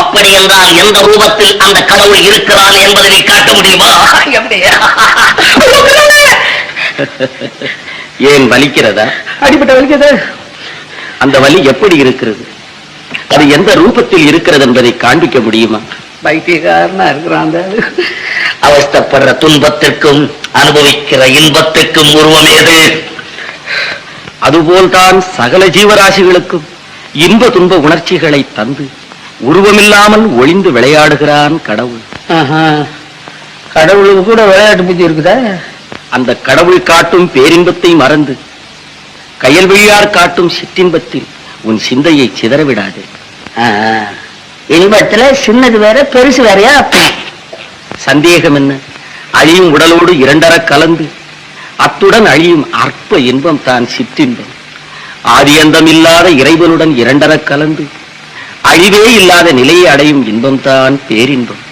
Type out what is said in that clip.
அப்படி என்றால் எந்த ரூபத்தில் அந்த கடவுள் இருக்கிறான் என்பதை நீ காட்ட முடியுமா? ஏன் வலிக்கிறதா? அடிப்பட்ட வலிக்குது அந்த வலி எப்படி இருக்கிறது? அது எந்த ரூபத்தில் இருக்கிறது என்பதை காண்பிக்க முடியுமா? பைத்தியக்காரனா இருக்கிறான். அவஸ்தப்படுற துன்பத்திற்கும் அனுபவிக்கிற இன்பத்திற்கும் உருவம் ஏது அதுபோல்தான் சகல ஜீவராசிகளுக்கும் இன்ப துன்ப உணர்ச்சிகளை தந்து உருவமில்லாமல் ஒளிந்து விளையாடுகிறான் கடவுள். கடவுளுக்கு கூட விளையாட்டு புத்தி இருக்குதா? அந்த கடவுள் காட்டும் பேரின்பத்தை மறந்து கயல்வெளியார் காட்டும் சிற்றின்பத்தில் உன் சிந்தையை சிதறவிடாதே. இன்பத்துல சின்னது வேற பெருசு வேறயா? சந்தேகம் என்ன? அழியும் உடலோடு இரண்டர கலந்து அத்துடன் அழியும் அற்ப இன்பம் தான் சிற்றின்பம் ஆதியந்தம் இல்லாத இறைவனுடன் இரண்டர கலந்து அழிவே இல்லாத நிலையை அடையும் இன்பம் தான் பேரின்பம்.